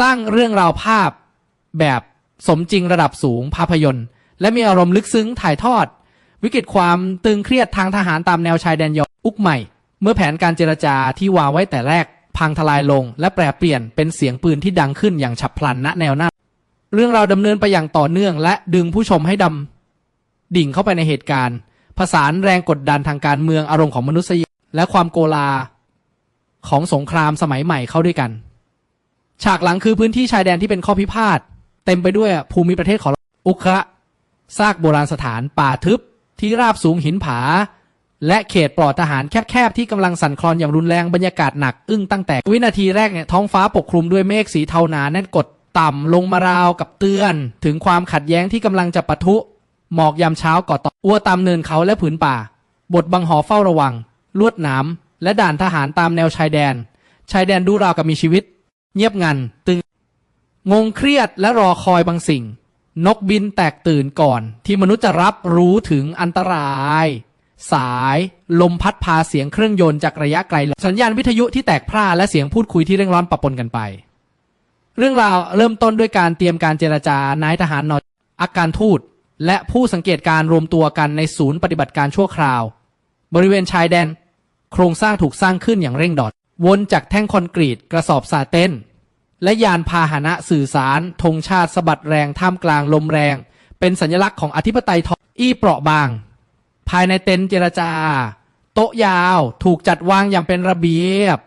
สร้างเรื่องราวภาพแบบสมจริงระดับสูงภาพยนตร์ และมีอารมณ์ลึกซึ้งถ่ายทอด วิกฤตความตึงเครียดทางทหารตามแนวชายแดนยออุกใหม่ เมื่อแผนการเจรจาที่วางไว้แต่แรก พังทลายลง และแปรเปลี่ยนเป็นเสียงปืนที่ดังขึ้นอย่างฉับพลันณแนวหน้า เรื่องราวดำเนินไปอย่างต่อเนื่อง และดึงผู้ชมให้ดำดิ่งเข้าไปในเหตุการณ์ผสานแรงกดดันทางการเมืองอารมณ์ของมนุษย์และความโกลา ของสงครามสมัยใหม่เข้าด้วยกัน ฉากหลังคือพื้นที่ชายแดนที่เป็นข้อพิพาทเต็มไปด้วยภูมิประเทศของอุคระซากโบราณสถานป่าทึบที่ราบสูงหินผา และเขตปลอดทหารแคบๆที่กำลังสั่นคลอนอย่างรุนแรงบรรยากาศหนักอึ้งตั้งแต่วินาทีแรกเนี่ยท้องฟ้าปกคลุมด้วยเมฆสีเทาหนาแน่นกดต่ำลงมาราวกับเตือน ถึงความขัดแย้งที่กำลังจะปะทุหมอกยามเช้าก่อต่ออัวตามเนินเขาและผืนป่า บทบังหอเฝ้าระวัง ลวดหนามและด่านทหารตามแนวชายแดน ชายแดนดูราวกับมีชีวิต เงียบงันตึง งงเครียดและรอคอยบางสิ่ง นกบินแตกตื่นก่อน ที่มนุษย์จะรับรู้ถึงอันตราย สาย ลมพัดพาเสียงเครื่องยนต์จากระยะไกล สัญญาณวิทยุที่แตกพร่าและเสียงพูดคุยที่เร่งร้อนปะปนกันไป เรื่องราวเริ่มต้นด้วยการเตรียมการเจรจานายทหารนออาการทูตและผู้สังเกตการรวมตัวกันในศูนย์ปฏิบัติการชั่วคราว บริเวณชายแดน โครงสร้างถูกสร้างขึ้นอย่างเร่งด่วนวนจากแท่งคอนกรีตกระสอบซาเต้น และยานพาหนะสื่อสารธงชาติสะบัดแรงท่ามกลางลมแรง เป็นสัญลักษณ์ของอธิปไตยทออี้เปราะบาง ภายในเต็นท์เจรจา โต๊ะยาวถูกจัดวางอย่างเป็นระเบียบ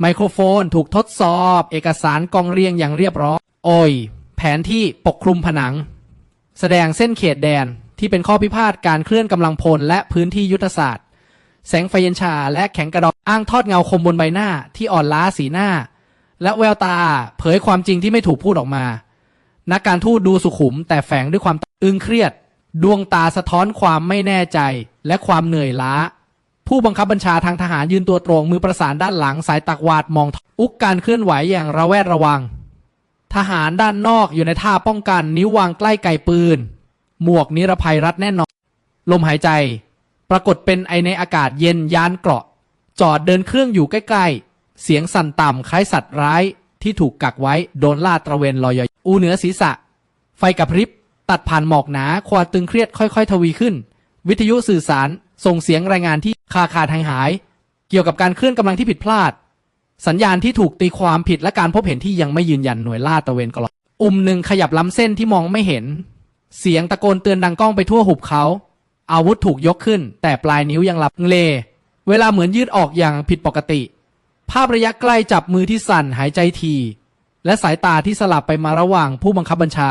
ไมโครโฟนถูกทดสอบ เอกสารกองเรียงอย่างเรียบร้อยโอยแผนที่ปกคลุมผนัง แสดงเส้นเขตแดนที่เป็นข้อพิพาทการเคลื่อนกำลังพลและพื้นที่ยุทธศาสตร์ แสงไฟเย็นชาและแข็งกระดองอ้างทอดเงาคมบนใบหน้าที่อ่อนล้าสีหน้า และแววตาเผยความจริงที่ไม่ถูกพูดออกมา นักการทูตดูสุขุม แต่แฝงด้วยความอึ้งเครียด ดวงตาสะท้อนความไม่แน่ใจและความเหนื่อยล้า ผู้บังคับบัญชาทางทหารยืนตัวตรง มือประสานด้านหลังสายตักวาดมองอุกการเคลื่อนไหวอย่างระแวดระวัง ทหารด้านนอกอยู่ในท่าป้องกัน นิ้ววางใกล้ไกปืน หมวกนิรภัยรัดแน่นอน ลมหายใจ ปรากฏเป็นไอในอากาศเย็นยานเกราะ จอดเดินเครื่องอยู่ใกล้ๆ เสียงสั่นต่ำคล้ายสัตว์ร้ายที่ถูกกักไว้โดนล่าตระเวนลอยอยอูเหนือศีรษะ ไฟกระพริบ ตัดผ่านหมอกหนาความตึงเครียดค่อย ๆ ทวีขึ้น วิทยุสื่อสารส่งเสียงรายงานที่คาขาดหายหาย เกี่ยวกับการเคลื่อนกำลังที่ผิดพลาด สัญญาณที่ถูกตีความผิดและการพบเห็นที่ยังไม่ยืนยันหน่วยล่าตระเวนกลออุ่มหนึ่งขยับล้ำเส้นที่มองไม่เห็น เสียงตะโกนเตือนดังก้องไปทั่วหุบเขา อาวุธถูกยกขึ้น แต่ปลายนิ้วยังหลับเล เวลาเหมือนยืดออกอย่างผิดปกติ ภาพระยะใกล้จับมือที่สั่นหายใจที และสายตาที่สลับไปมาระหว่างผู้บังคับบัญชา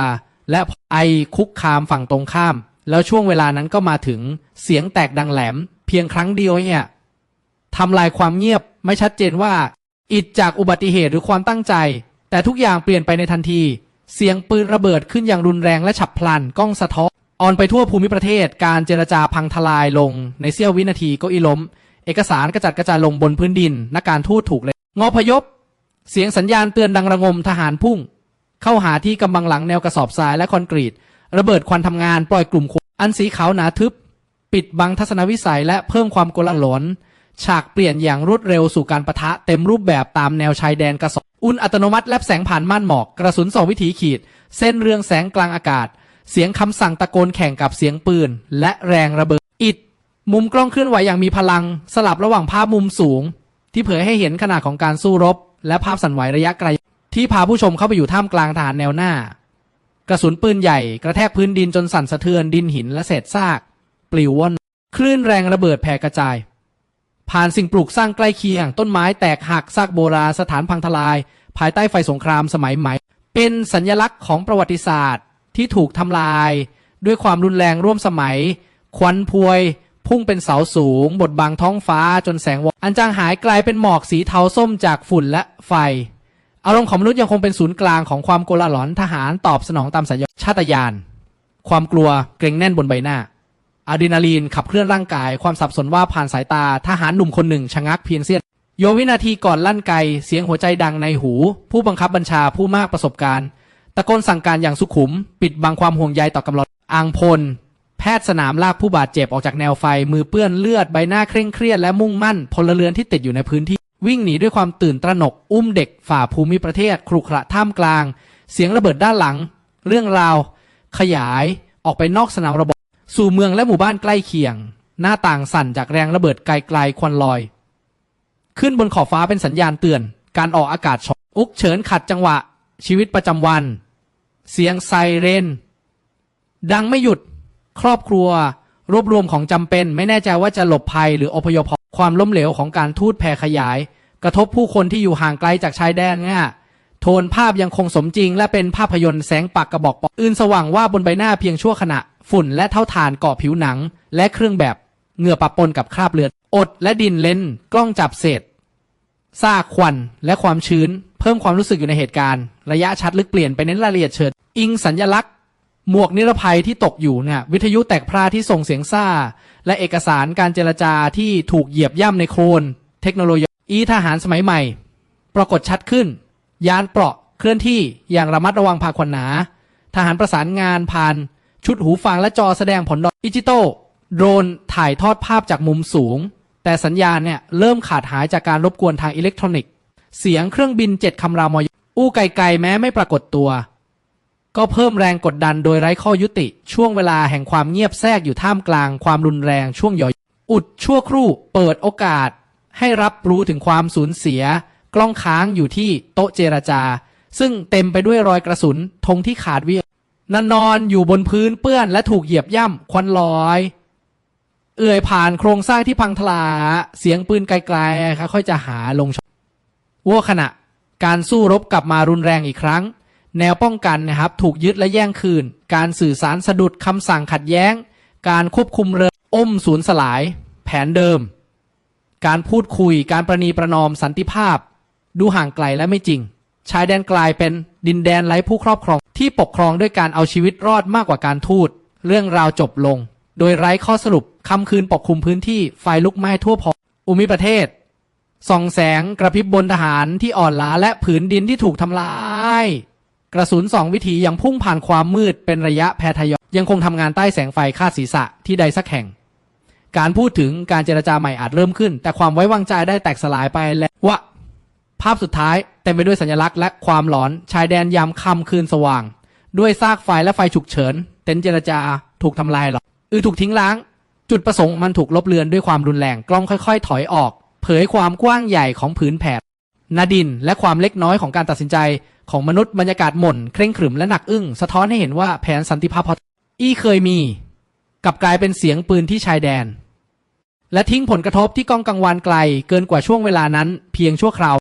และไอคุกคามฝั่งตรงข้าม แล้วช่วงเวลานั้นก็มาถึงเสียงแตกดังแหลม เพียงครั้งเดียวเนี่ยทำลายความเงียบไม่ชัดเจนว่า อิดจากอุบัติเหตุหรือความตั้งใจ แต่ทุกอย่างเปลี่ยนไปในทันที เสียงปืนระเบิดขึ้นอย่างรุนแรงและฉับพลันกล้องสะท้อนออนไปทั่วภูมิประเทศการเจรจาพังทลายลงในเสี้ยววินาทีก็อีล้ม เอกสารกระจัดกระจายลงบนพื้นดิน นักการทูตถูกเลย งอพยพ เสียงสัญญาณเตือนดังระงมทหารพุ่ง เข้าหาที่กำบังหลังแนวกระสอบทรายและคอนกรีต ระเบิดควันทำงานปล่อยกลุ่มควันอันสีขาวหนาทึบ ปิดบังทัศนวิสัยและเพิ่มความโกลาหลนฉากเปลี่ยนอย่างรวดเร็วสู่การประทะเต็มรูปแบบตามแนวชายแดนกระสอบอุ่นอัตโนมัติแลบแสงผ่านม่านหมอกกระสุนสองวิถีขีด เส้นเรืองแสงกลางอากาศ เสียงคำสั่งตะโกนแข่งกับเสียงปืน และแรงระเบิดอิด มุมกล้องเคลื่อนไหวอย่างมีพลัง สลับระหว่างภาพมุมสูง ที่เผยให้เห็นขนาดของการสู้รบ และภาพสั่นไหวระยะไกล ที่พาผู้ชมเข้าไปอยู่ท่ามกลางฐานแนวหน้า กระสุนปืนใหญ่กระแทกพื้นดินจนสั่นสะเทือนดินหินและเศษซาก ปลิวว่อนคลื่นแรงระเบิดแผ่กระจาย ผ่านสิ่งปลูกสร้างใกล้เคียง ต้นไม้แตกหักซากโบราณสถานพังทลาย ภายใต้ไฟสงครามสมัยใหม่ เป็นสัญญลักษณ์ของประวัติศาสตร์ที่ถูกทำลาย ด้วยความรุนแรงร่วมสมัย ควันพวย พุ่งเป็นเสาสูง บดบังท้องฟ้าจนแสงวอันจางหายกลายเป็นหมอกสีเทาส้มจากฝุ่นและไฟ อารมณ์ของมนุษย์ยังคงเป็นศูนย์กลางของความโกลาหลอนทหารตอบสนองตามสัญชาตญาณความกลัวเกรงแน่นบนใบหน้าอะดรีนาลีนขับเคลื่อนร่างกาย ความสับสนว่าผ่านสายตาทหารหนุ่มคนหนึ่งชะงักเพียงเสี้ยนโยวินาทีก่อนลั่นไกเสียงหัวใจดังในหู ผู้บังคับบัญชาผู้มากประสบการณ์ ตะโกนสั่งการอย่างสุขุม ปิดบังความห่วงใยต่อกำลังอังพล พทย์สนามลากผู้บาดเจ็บออกจากแนวไฟ มือเปื้อนเลือดใบหน้าเคร่งเครียดและมุ่งมั่นพลเรือนที่ติดอยู่ในพื้นที่ วิ่งหนีด้วยความตื่นตระหนก อุ้มเด็กฝ่าภูมิประเทศครุขระท่ามกลาง เสียงระเบิดด้านหลัง เรื่องราว ขยายออกไปนอกสนามระบบ สู่เมืองและหมู่บ้านใกล้เคียง หน้าต่างสั่นจากแรงระเบิดไกลๆควันลอย ขึ้นบนขอบฟ้าเป็นสัญญาณเตือน การออกอากาศช็อตอุกเฉินขัดจังหวะ ชีวิตประจำวัน เสียงไซเรน ดังไม่หยุด ครอบครัว รวบรวมของจำเป็น ไม่แน่ใจว่าจะหลบภัยหรืออพยพความล้มเหลวของการทูตแผ่ขยาย กระทบผู้คนที่อยู่ห่างไกลจากชายแดนง่ะโทนภาพยังคงสมจริง และเป็นภาพยนตร์แสงปากกระบอกปอกอื่นสว่างว่าบนใบหน้าเพียงชั่วขณะ ฝุ่นและเท่าฐานเกาะผิวหนัง และเครื่องแบบเหงื่อปะปนกับคราบเลือด อดและดินเลนกล้องจับเศษซากควันและความชื้น เพิ่มความรู้สึกอยู่ในเหตุการณ์ ระยะชัดลึกเปลี่ยนไปเน้นรายละเอียดเฉิด อิงสัญญลักษณ์ หมวกนิรภัยที่ตกอยู่เนี่ยวิทยุแตกพร่าที่ส่งเสียงซ่า และเอกสารการเจรจาที่ถูกเหยียบย่ำในโคลนเทคโนโลยีอีทหารสมัยใหม่ ปรากฏชัดขึ้น ยานเปราะเคลื่อนที่อย่างระมัดระวังพาควันหนา ทหารประสานงานผ่าน ชุดหูฟังและจอแสดงผลดิจิตอลโดรนถ่ายทอดภาพจากมุมสูง แต่สัญญาณเนี่ยเริ่มขาดหายจากการรบกวนทางอิเล็กทรอนิกส์ เสียงเครื่องบินเจ็ดคำรามอยอู้ไกลๆแม้ไม่ปรากฏตัว ก็เพิ่มแรงกดดันโดยไร้ข้อยุติ ช่วงเวลาแห่งความเงียบแทรกอยู่ท่ามกลางความรุนแรงช่วงหย่อย อุดชั่วครู่เปิดโอกาส ให้รับรู้ถึงความสูญเสีย กล้องค้างอยู่ที่โต๊ะเจรจา ซึ่งเต็มไปด้วยรอยกระสุนธงที่ขาดเวียนนอนอยู่บนพื้นเปื้อนและถูกเหยียบย่ำควันลอย เอื่อยผ่านโครงสร้างที่พังทลายเสียงปืนไกลๆค่อยจะหาลงชว่าขณะ การสู้รบกลับมารุนแรงอีกครั้ง แนวป้องกันนะครับ ถูกยึดและแย่งคืน การสื่อสารสะดุดคำสั่งขัดแย้ง การควบคุมเรืออ้มสูญสลาย แผนเดิม การพูดคุย การประนีประนอมสันติภาพ ดูห่างไกลและไม่จริง ชายแดนกลายเป็นดินแดนไร้ผู้ครอบครอง ที่ปกครองด้วยการเอาชีวิตรอดมากกว่าการทูต เรื่องราวจบลง โดยไร้ข้อสรุปคำคืนปกคลุมพื้นที่ไฟลุกไหม้ทั่วพออุมิประเทศส่องแสงกระพริบบนทหารที่อ่อนล้าและผืนดินที่ถูกทำลาย กระสุนสองวิถียังพุ่งผ่านความมืดเป็นระยะแพทยอยยังคงทำงานใต้แสงไฟคาดศีรษะที่ใดสักแห่ง การพูดถึงการเจรจาใหม่อาจเริ่มขึ้น แต่ความไว้วางใจได้แตกสลายไปและวะภาพสุดท้ายเต็มไปด้วยสัญลักษณ์และความหลอนชายแดนยามค่ำคืนสว่าง ด้วยซากไฟและไฟฉุกเฉิน เต็นท์เจรจาถูกทำลายหรอกอือถูกทิ้งล้าง จุดประสงค์มันถูกลบเลือนด้วยความรุนแรงกล้องค่อย ๆ ถอยออก เผยความกว้างใหญ่ของผืนแผ่ นาดินและความเล็กน้อยของการตัดสินใจของมนุษย์บรรยากาศหม่น เคร่งขรึมและหนักอึ้ง สะท้อนให้เห็นว่าแผนสันติภาพพออี้เคยมีกลับกลายเป็นเสียงปืนที่ชายแดน และทิ้งผลกระทบที่กองกังวานไกล เกินกว่าช่วงเวลานั้น เพียงชั่วคราว